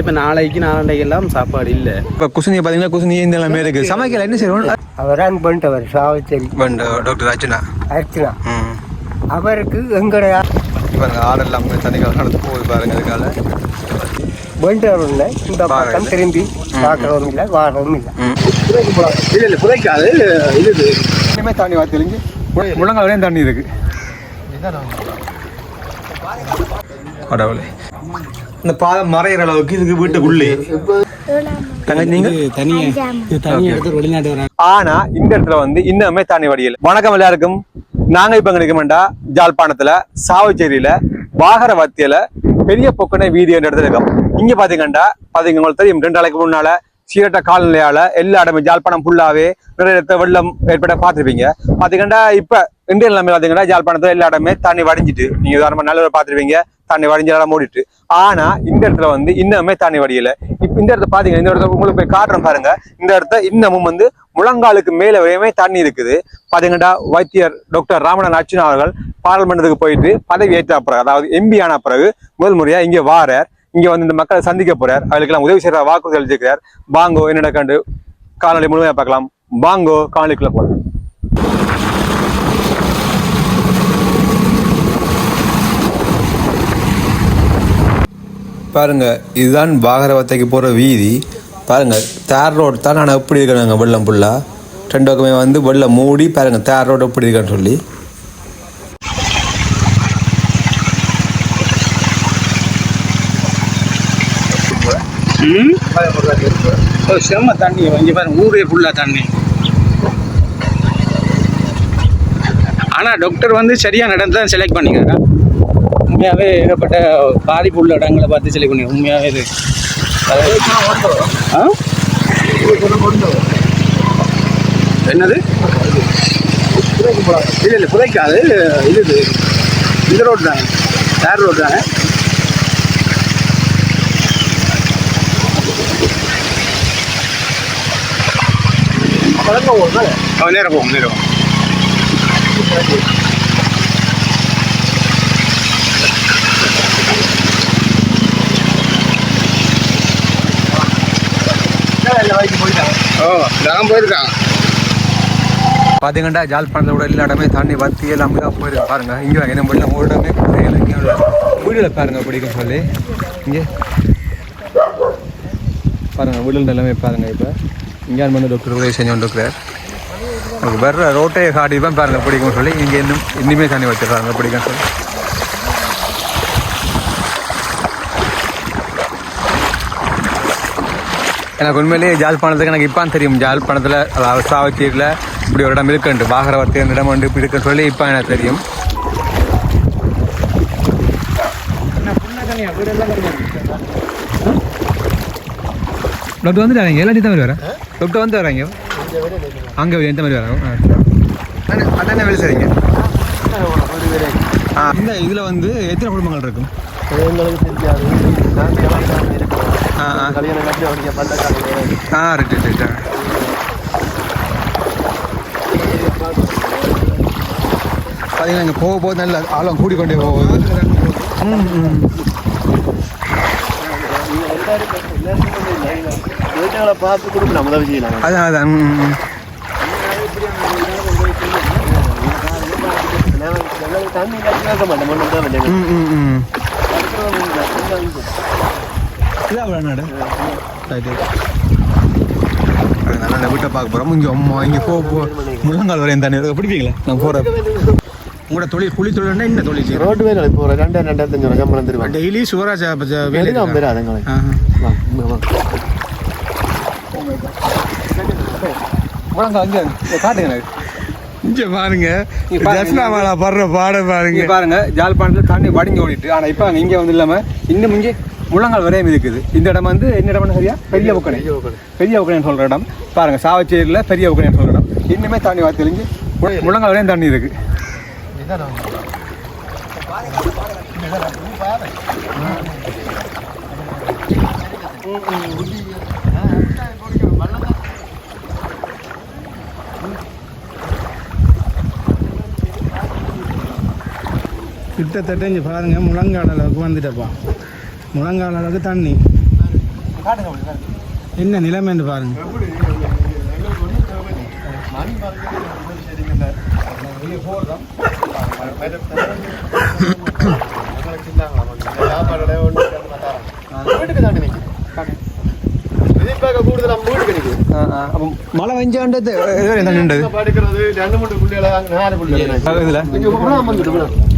இப்போ நாளைக்கு நாளண்டைக்கு எல்லாம் சாப்பாடு இல்லை. இப்போ குசுனியை பார்த்தீங்கன்னா குசுனி இந்த எல்லாமே இருக்குது சமைக்கல என்ன செய்வோம் அவர் ரன் பண்ணிட்டவர் சாவச்சேரி டாக்டர் அர்ச்சனா. ம். அவருக்கு எங்கட பாருங்க ஆடெல்லாம் தண்ணி நடந்து போகுது பாருங்க அதுக்கால. பண்ணிட்டவர் இல்லை இந்த பக்கம் திரும்பி பார்க்கறதும் இல்லை வாரதும் இல்லை. இல்லை இல்லை புதைக்காது. இது இனிமே தண்ணி வா தெளிஞ்சு முழங்கால் தண்ணி இருக்கு. கடவுளே. இந்த பாதம் மறையிற அளவுக்கு இதுக்கு வீட்டுக்குள்ளே. ஆனா இந்த இடத்துல வந்து இன்னுமே தண்ணி வடியல வணக்கம் எல்லாருக்கும். நாங்க இப்ப எங்க நிற்கமெண்டா ஜாழ்ப்பாணத்துல சாவச்சேரியில வாகர வத்தியில பெரிய பொக்கனை வீதி என்ற இடத்துல இருக்கோம். இங்க பாத்தீங்கன்னா பாத்தீங்க உங்களுக்கு தெரியும் ரெண்டு நாளைக்கு முன்னால சீரட்ட காலநிலையால எல்லா இடமே ஜாழ்ப்பாணம் ஃபுல்லாவே நிறைய இடத்த வெள்ளம் ஏற்பட பார்த்துருப்பீங்க. பாத்தீங்கன்னா இப்ப இந்திய நிலைமை பாத்தீங்கன்னா ஜாழ்ப்பாணத்துல எல்லா இடமே தண்ணி வடிஞ்சிட்டு நீங்க உதாரணமா நல்ல பார்த்திருப்பீங்க. தண்ணி வடிஞ்ச இடம் மூடிட்டு. ஆனா இந்த இடத்துல வந்து இன்னுமே தண்ணி வடியல. இப்ப இந்த இடத்துல பாத்தீங்க இந்த இடத்துல உங்களுக்கு போய் காட்டுறோம் பாருங்க. இந்த இடத்துல இன்னமும் வந்து முழங்காலுக்கு மேல வரையுமே தண்ணி இருக்குது. பாத்தீங்கன்னா வைத்தியர் டாக்டர் ராமநாதன் அர்ச்சுனா அவர்கள் பாராளுமன்றத்துக்கு போயிட்டு பதவி ஏற்ற பிறகு அதாவது எம்பி ஆன பிறகு முதல் முறையா இங்க வாரார். இங்க வந்து இந்த மக்களை சந்திக்க போறார். அவர்களுக்கெல்லாம் உதவி செய்யற வாக்குறுதி அளிச்சிருக்கிறார். பாங்கோ என்னடா கண்டு காலநிலை முழுமையா பார்க்கலாம். பாங்கோ காணொலிக்குள்ள போலாம். பாருங்க இதுதான் பாகரவத்தைக்கு போகிற வீதி. பாருங்க தேர் ரோடு தான் ஆனால் எப்படி இருக்கிறாங்க வெள்ளம் ஃபுல்லாக ரெண்டு பக்கமே வந்து வெள்ளம் மூடி பாருங்க தேர் ரோடு எப்படி இருக்கேன்னு சொல்லி. செம்ம தண்ணி. இங்கே பாருங்க ஊரே ஃபுல்லாக தண்ணி. ஆனால் டாக்டர் வந்து சரியான நடந்து தான் செலக்ட் பண்ணிக்கிறாரா? உண்மையாகவே ஏகப்பட்ட பாதிப்பு உள்ள இடங்களை பார்த்து செலக்ட் பண்ணி உண்மையாகவே இது. ஆ? என்னது? இல்லை இல்லை புதைக்காது. இது இது இந்த ரோடு தானே. வேறு ரோடு தானே? நேரம் போகும் நேரம் போகும். ஓ நான் போயிருக்கான் பார்த்தீங்கன்னா ஜாழ்ப்பாணத்தில் கூட எல்லா இடமே தண்ணி வத்தி எல்லாம் தான் போயிருக்கு. பாருங்க இங்கே என்ன வெள்ளம் ஒரு இடமே குறையல இங்கே வீடியோவில் பாருங்க பிடிக்கும் சொல்லி. இங்கே. பாருங்க வீடுல எல்லாமே பாருங்க இப்போ. இங்கே வந்து டாக்டர் உதவி செஞ்சு இருக்கிறார் உங்களுக்கு வர்ற ரோட்டை காட்டிப்பேன் பாருங்க பிடிக்கும்னு சொல்லி. இங்கே இன்னும் இன்னுமே தண்ணி வச்சிருக்காங்க பிடிக்கும் சொல்லி. எனக்கு உண்மையிலேயே ஜாழ்ப்பாணத்துக்கு எனக்கு இப்போ தெரியும். ஜாழ்ப்பாணத்தில் அதாவது சாவச்சேரியில் இப்படி ஒரு இடம் இருக்குன்ட்டு. வாகரவர்த்தி அந்த இடம் வந்து இப்படி இருக்குன்னு சொல்லி இப்போ எனக்கு தெரியும். டாக்டர் வந்துட்டு வரீங்க எல்லாத்தையும் தான் மாதிரி வரேன் டாக்டர் வந்து வராங்க அங்கே எந்த மாதிரி வராங்க அண்ணா வேலை செய்றீங்க ஆ இந்த இதில் வந்து எத்தனை குடும்பங்கள் இருக்கும் ஆ ஆ ஆ ரைட் ரைட் ரைட் பார்த்தீங்கன்னா இங்கே போக போக நல்ல ஆழம் கூடிக்கொண்டே போகுது ம் ம் பார்த்து கொடுக்க நம்ம உதவி செய்யலாம் அதான் அதான் ம், ம். தண்ணி கேட்க மாட்டேன் மண்ணு ரைட்டு அதனால வீட்டை பார்க்க போகிறோம் இங்கே அம்மா இங்கே போ முழங்கால் வரையும் தண்ணி பிடிப்பீங்களா? நான் போகிறேன் உங்களோட தொழில் குழி தொழில்னா என்ன தொழில் செய்யணும் ரோட்டு வேலை இப்போ ஒரு ரெண்டு ரெண்டாயிரத்தஞ்சு ரூபா சம்பளம் தருவாங்க. டெய்லி சுவராஜ் வேலை வெளிதான் பேர் முழங்கால் அங்கே காட்டுங்க எனக்கு இங்கே பாருங்க. ஜஸ்னாமாலா படுற பாட பாருங்க. இங்கே பாருங்க ஜாழ்ப்பாணத்தில் தண்ணி வடிஞ்சு ஓடிட்டு ஆனால் இப்போ அங்கே இங்கே வந்து இல்லாமல் இன்னும் இங்கே முழங்கால் வரையும் இருக்குது. இந்த இடம் வந்து என்ன இடம் சரியா? பெரிய புக்கணை பெரிய புக்கணைன்னு சொல்கிற இடம். பாருங்க சாவச்சேரியில் பெரிய புக்கணைன்னு சொல்கிற இடம். இன்னுமே தண்ணி வா தெளிஞ்சு முழ- முழங்கால் வரையும் தண்ணி இருக்கு. கிட்டத்தட்ட இங்கே பாருங்க முழங்கால் அளவுக்கு வந்துட்டப்பா. முழங்கால் அளவுக்கு தண்ணி. என்ன நிலைமைன்னு பாருங்க. மழை வெஞ்சாண்டது நின்றது இதுல? இது வந்து வீட்டுக்குள்ளேயே எவ்வளவு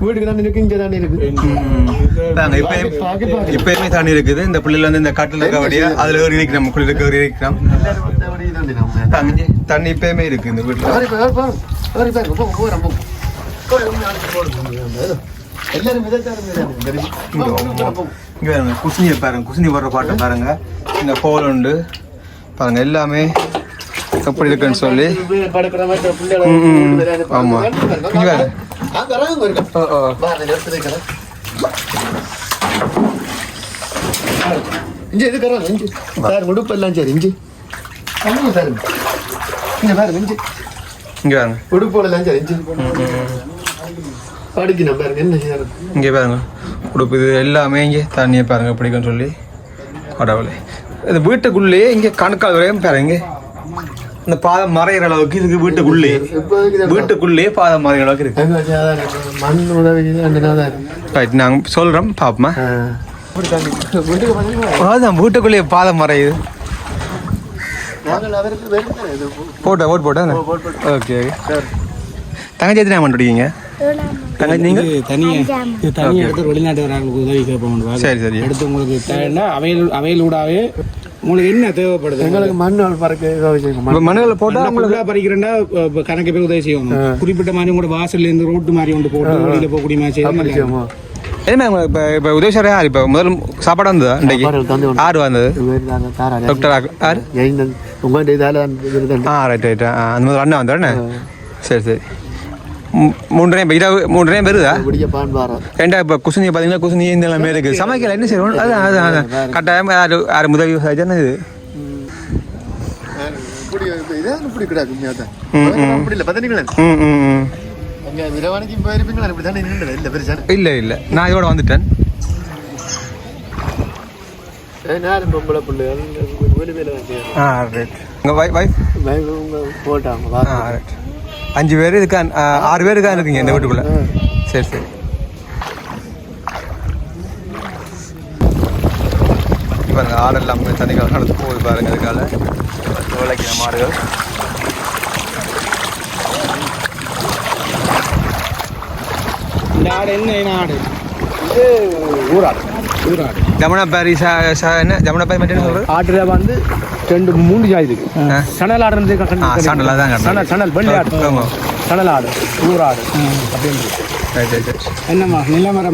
வீட்டுக்கு தான் இருக்கு இங்க தான் இருக்கு இப்பயுமே தண்ணி இருக்குது இந்த பிள்ளைல வந்து இந்த காட்டுல இருக்க வழியா அதுல ஏறி இருக்கிறோம் குளிருக்கு ஏறி இருக்கிறோம் தண்ணி இப்பயுமே இருக்கு இந்த வீட்டுல எல்லாரும் விதத்தாரும் இங்க பாருங்க குசினியை பாருங்க குசினி வர்ற பாட்டை பாருங்க. இந்த கோல் உண்டு. பாருங்க எல்லாமே எப்படி இருக்குன்னு சொல்லி. ஆமா. இங்க. இஞ்சி இது கரம் இஞ்சி. சார் உடுப்பு எல்லாம் சரி இஞ்சி. அங்கே பாருங்க இங்க பாருங்க இஞ்சி. இங்க பாருங்க. உடுப்போட எல்லாம் சரி இஞ்சி. படிக்கணும் பாருங்க என்ன இங்கே பாருங்க. உடுப்பு இது எல்லாமே இங்கே தண்ணியை பாருங்க பிடிக்கும்னு சொல்லி. கடவுளே. இது வீட்டுக்குள்ளேயே இங்கே கணக்கால் வரையும் பாருங்க இந்த பாதம் மறையிற அளவுக்கு இதுக்கு வீட்டுக்குள்ளே. வீட்டுக்குள்ளேயே பாதம் மறையிற அளவுக்கு இருக்கு. மண் உதவி நாங்கள் சொல்கிறோம் பாப்போமா அதுதான் வீட்டுக்குள்ளேயே பாதம் மறையுது. போட்டா ஓட் போட்டா ஓகே ஓகே தங்கச்சி எத்தனை பண்ணிருக்கீங்க தங்கச்சி நீங்கள்? இது தனியா இது தனியா எடுத்து வெளிநாட்டு வராங்களுக்கு உதவி கேட்போம் சரி சரி. எடுத்து உங்களுக்கு தேவைன்னா அவையில் அவையிலூடாவே உங்களுக்கு என்ன தேவைப்படுது? எங்களுக்கு மண் பறக்க மனுகளை போட்டால் ஃபுல்லா பறிக்கிறேன்னா கணக்கு பேர் உதவி செய்யணும் குறிப்பிட்ட மாதிரி கூட வாசல்ல இருந்து ரோட்டு மாதிரி ஒன்று போட்டு வெளியில போகக்கூடிய மாதிரி செய்யணும் என்ன இப்போ இப்போ உதவி சார் யார் இப்போ? முதல் சாப்பாடு வந்ததா இன்றைக்கு? ஆறு வந்தது. டாக்டர் யார் உங்கள்கிட்ட இதால விருது ஆ ரைட் ரைட் ஆ அந்த முதல் அண்ணா? வந்தானே சரி சரி. மூ- மூன்று நேரம் இரவு மூன்று நேரம் வருதா? பிடிக்க பான் பாரா ஏண்டா இப்போ குசினி பார்த்தீங்கன்னா குசினி இந்த எல்லாமே இருக்குது சமைக்கல என்ன செய்யணும்? அதான் அதான் கட்டாயம் யாரு யார் உதவி செஞ்சானே இது? இல்லை இல்லை பெருசான இல்லை இல்லை. நான் இதோட வந்துட்டேன். பொம்பளை பிள்ளைகள் அஞ்சு பேர் இருக்கா? ஆ, ஆறு பேர் இருக்கா இருக்கீங்க இந்த வீட்டுக்குள்ளே? சரி சரி. பாருங்க ஆடு எல்லாமே தண்ணிக்கால நடந்து போகுது பாருங்க இதுக்கால விளைக்கிற மாடுகள் ஆடு என்ன என்ன ஆடு? இது ஊராடு. ஊராடு ஜமுனா பாரி சா சா என்ன? ஜமுனா பாரி மட்டும் சொல்கிறது ஆட்டுல வந்து ரெண்டு மூணு ஜாதி இருக்கு. சணல் ஆடு இருந்து ஆ சாண்டலாக தான் கட்டணும் சணல் சணல் வெள்ளை ஆடு. சணல் ஆடு ஊராடு அப்படின்னு என்னம்மா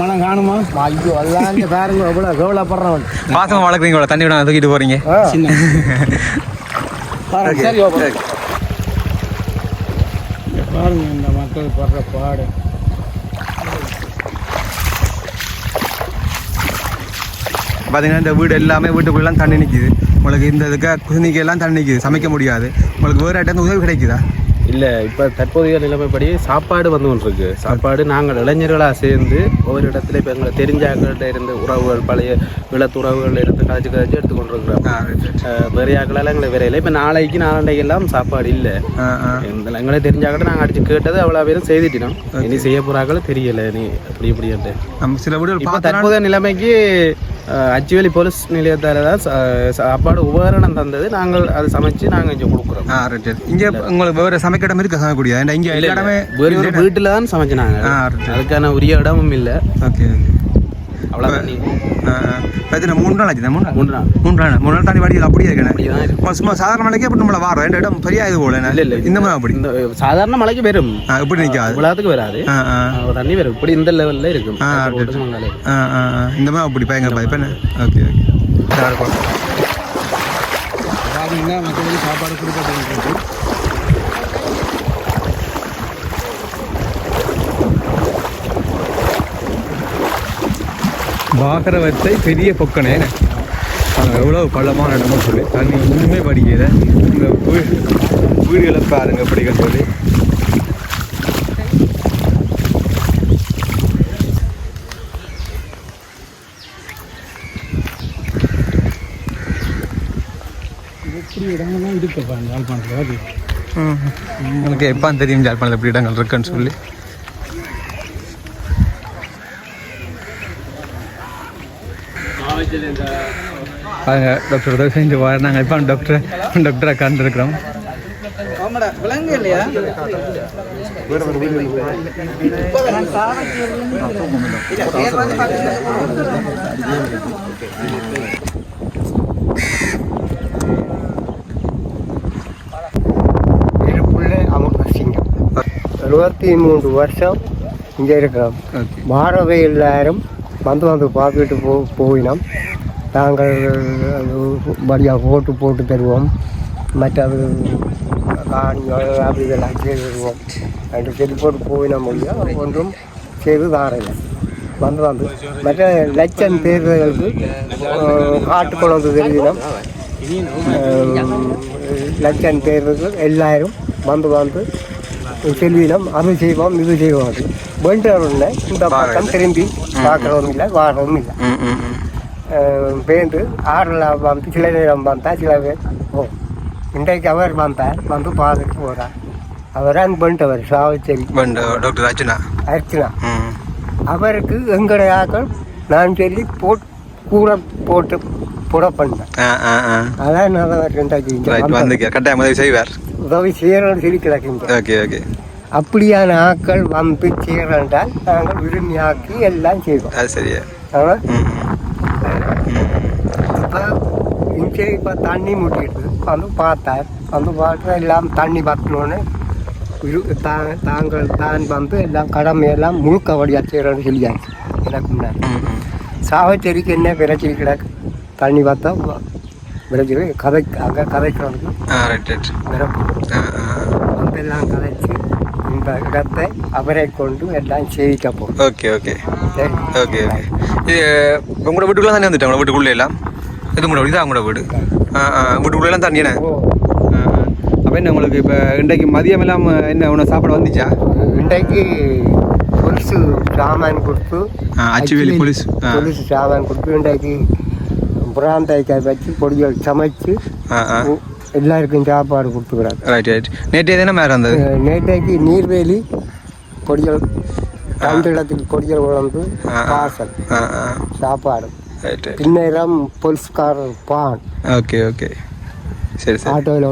மனம் காணுமா? ஐயோ இங்க பாருங்க எவ்வளோ கவலைப்படுறவன். பாசமாக வளர்க்குறீங்களா தண்ணி விட தூக்கிட்டு போகிறீங்க பாருங்க இந்த மக்கள் படுற பாடு. பார்த்தீங்கன்னா இந்த வீடு எல்லாமே வீட்டுக்குள்ளெல்லாம் தண்ணி நிற்கிது உங்களுக்கு இந்த இதுக்கு குசினிக்கு எல்லாம் தண்ணி நிற்கிது சமைக்க முடியாது. உங்களுக்கு வேறு இடத்துல உதவி கிடைக்குதா? இல்லை இப்போ தற்போதைய நிலைமைப்படி சாப்பாடு வந்து ஒன்று இருக்கு சாப்பாடு நாங்கள் இளைஞர்களாக சேர்ந்து ஒவ்வொரு இடத்துல இப்போ எங்களை தெரிஞ்சாக்கள்கிட்ட இருந்து உறவுகள் பழைய விளத்துறவுகள் இருந்து கதைச்சு கதைச்சு எடுத்து கொண்டிருக்கிறோம். ஆ ரைட் ரைட் வேறு ஆக்களெல்லாம் எங்களை வேறையில இப்போ நாளைக்கு நாளைக்கு எல்லாம் சாப்பாடு இல்லை. எங்களை தெரிஞ்சாக்கிட்ட நாங்கள் அடிச்சு கேட்டது அவ்வளோ பேரும் செய்துட்டினோம் இனி செய்ய போகிறாக்களும் தெரியல நீ அப்படி இப்படின்ட்டு. சில வீடுகள் தற்போதைய நிலைமைக்கு அச்சுவேலி போலீஸ் நிலையத்தால் தான் சாப்பாடு உபகரணம் தந்தது. நாங்கள் அதை சமைச்சு நாங்கள் இங்கே கொடுக்குறோம். ஆ ரைட் இங்கே உங்களுக்கு வேறு சமைக்க இடம் இருக்கா? சமைக்கக்கூடிய? இங்கே எல்லா இடமே வேறு ஒரு வீட்டில் தான் சமைச்சினாங்க அதுக்கான உரிய இடமும் இல்லை. ஓகே. அவ்வளோதான் மூணு நாள் ஆச்சு மூணு நாள். மூணு நாள். மூணு நாள் தாண்டி வாடி அப்படியே இருக்கேன். அப்படிதான் இருக்கு. சும்மா சாதாரண மலைக்கே அப்படி நம்மள வாரம் ரெண்டு இடம் பெரிய இது போல இல்லை இல்லை இந்த மாதிரி அப்படி. இந்த சாதாரண மழைக்கு வரும் இப்படி நிற்காது இவ்வளோத்துக்கு வராது. தண்ணி வரும். இப்படி இந்த லெவலில் இருக்கும். இந்த மாதிரி அப்படி பயங்கர பாய் என்ன ஓகே ஓகே. சாப்பாடு கொடுக்கப்பட்டு பாகரவத்தை பெரிய பொக்கனே. அங்கே எவ்வளோ பள்ளமான இடமா சொல்லி. தண்ணி ஒன்றுமே படிக்கல இந்த வீடு வீடுகளை பாருங்க படிக்க சொல்லி. இடங்கள்லாம் இருக்குப்பா யாழ்ப்பாணத்தில் அது. உங்களுக்கு எப்போ தெரியும் ஜாழ்ப்பாணத்தில் எப்படி இடங்கள் இருக்குன்னு சொல்லி. பாருங்க டாக்டர் உதவி செஞ்சு வர நாங்கள் இப்போ டாக்டர் டாக்டரை கண்டுருக்குறோம். விலங்கு இல்லையா? இருபத்தி மூன்று வருஷம் இங்கே இருக்கிறோம் வாரவே எல்லாரும் வந்து வந்து பார்த்துட்டு போ போயினோம். நாங்கள் வழியாக ஓட்டு போட்டு தருவோம். மற்றது காணி அப்படி இதெல்லாம் செய்து தருவோம். ரெண்டு செடி போட்டு போயினோம் முடியும் ஒன்றும் செய்து தாரில்லை வந்து வந்து. மற்ற லட்சம் தேர்தலுக்கு காட்டு கொண்டு தெரிவினோம். லட்சம் தேர்தலுக்கு எல்லாரும் வந்து வந்து செல்வினம். அது செய்வோம் இது செய்வோம். வேண்டவர்கள் இந்த பக்கம் திரும்பி பார்க்கறதும் இல்லை வாரதும் இல்லை. பேருந்து ஆறில் வந்து சில நேரம் வந்தா சில பேர் ஓ இன்றைக்கு அவர் வந்தார் வந்து பார்த்துட்டு போகிறார் அவர் அங்கே பண்ணிட்டவர் சாவச்சேரி பண்ட் டாக்டர் அர்ச்சனா அர்ச்சனா அவருக்கு எங்களுடைய ஆக்கள் நான் சொல்லி போட் கூட போட்டு புட பண்ணேன் அதான் வந்தேன். வந்து கட்டாயம் உதவி செய்வார் உதவி செய்யணும்னு சொல்லி கிடக்குங்க ஓகே ஓகே அப்படியான ஆக்கள் வந்து செய்யறேன்றால் நாங்கள் விரும்பி ஆக்கி எல்லாம் செய்வோம் அது சரியா ஆனால் ம் இப்போ இங்கே இப்போ தண்ணி முட்டிட்டு வந்து பார்த்தார் வந்து பார்த்து எல்லாம் தண்ணி பற்றணுன்னு இரு தா- தாங்கள் தான் வந்து எல்லாம் கடமையெல்லாம் முழுக்க வழியாக செய்கிறோன்னு சொல்லியாச்சு. எனக்கு முன்னாடி. சாவச்சேரிக்கு என்ன பிரச்சனை கிடக்கு? தண்ணி பார்த்தா பிரச்சனை கதை அங்கே ஆ வந்து எல்லாம் கதைச்சு இந்த இடத்தை அவரை கொண்டு எல்லாம் செய்விக்க போகும் ஓகே ஓகே. Okay okay. இது உங்களோட வீட்டுக்குள்ள தண்ணி வந்துட்டேன்? உங்களோட வீட்டுக்குள்ளே எல்லாம்? இது உங்களோட வீடு உங்களோட வீடு. ஆ ஆ வீட்டுக்குள்ளே எல்லாம் தண்ணியானே அப்போ என்ன உங்களுக்கு இப்போ இன்றைக்கு மதியம் எல்லாம் என்ன உணவு சாப்பாடு வந்துச்சா? இன்றைக்கு கொலுசு சாமான் கொடுத்து அச்சுவேலி போலீஸ். ஆ. கொலுசு சாமான் கொடுத்து இன்றைக்கு புறாந்தைக்காய் வச்சு பொடிகள் சமைச்சு எல்லாருக்கும் சாப்பாடு கொடுத்துக்கிறாங்க. ரைட் ரைட் நேற்று எதுனா மேலே இருந்தது? நேற்றைக்கு நீர்வேலி பொடிகள் ரெண்டு இடத்துக்கு பொடிகள் குழம்பு. பாசல் சாப்பாடு. பின்னேரம் பொலிஸ்காரர் பான் ஓகே ஓகே சரி சரி ஆட்டோவில்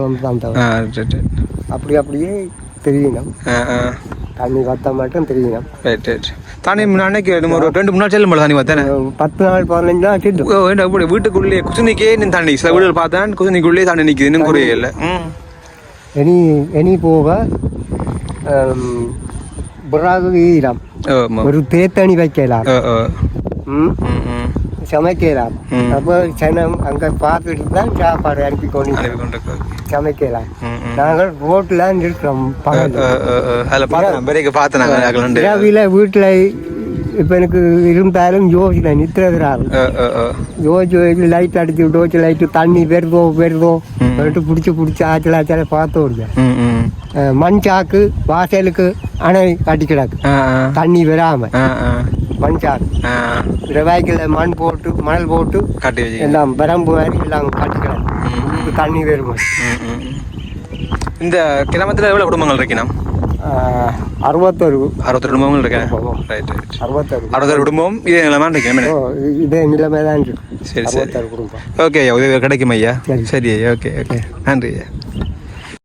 ரைட் அப்படி அப்படியே தெரியணும் தண்ணி வத்த மட்டும் தெரியணும் ரைட் ரைட் தானே முன்னாடி நம்ம ஒரு ரெண்டு மூணு நாள் செல்லும் போல தானே பார்த்தேன் பத்து நாள் பதினஞ்சு நாள் என்ன அப்படி வீட்டுக்குள்ளேயே குசினிக்கே நின்று தண்ணி சில வீடுகள் பார்த்தேன் குசினிக்குள்ளேயே தண்ணி நிற்குது இன்னும் குறைய இல்லை இனி இனி போக பிறகு ஈரம் ஒரு தேத்தணி வைக்கலாம் ம் ம் சமைக்கலாம். அப்போ சனம் அங்கே பார்த்துட்டு தான் சாப்பாடு அனுப்பி கொண்டு சமைக்கலாம். நாங்கள் ரோட்டில் இருக்கிறோம் பகல் வீட்டில் இப்போ எனக்கு இருந்தாலும் யோசிக்கல நித்திரதுறாரு யோசிச்சு லைட் அடிச்சு டோச்சு லைட்டு தண்ணி வருதோ வருதோ. சொல்லிட்டு பிடிச்சி பிடிச்சி ஆச்சல ஆச்சல பார்த்து ம் மண் சாக்கு வாசலுக்கு அணை கட்டி கிடக்கு ஆ ஆ தண்ணி வராம மண் சாக்கு ரவாய்க்கில் மண் போட்டு மணல் போட்டு காட்டி வச்சு எல்லாம் வரம்பு மாதிரி எல்லாம் கட்டி கிடக்கு இதுக்கு தண்ணி வருமா. இந்த கிராமத்தில் எவ்வளோ குடும்பங்கள் இருக்கணும் ரைட் ரைட் அறுபத்தொரு அறுபத்தொரு. குடும்பம் இதே நிலமா இருக்கேன் ஓ, இதே நிலைமை தான் இருக்கு. சரி சரி. அறுபத்தாறு குடும்பம். ஓகே ஐயா உதவி கிடைக்கும் ஐயா? சரி. சரி ஐயா ஓகே ஓகே நன்றி ஐயா.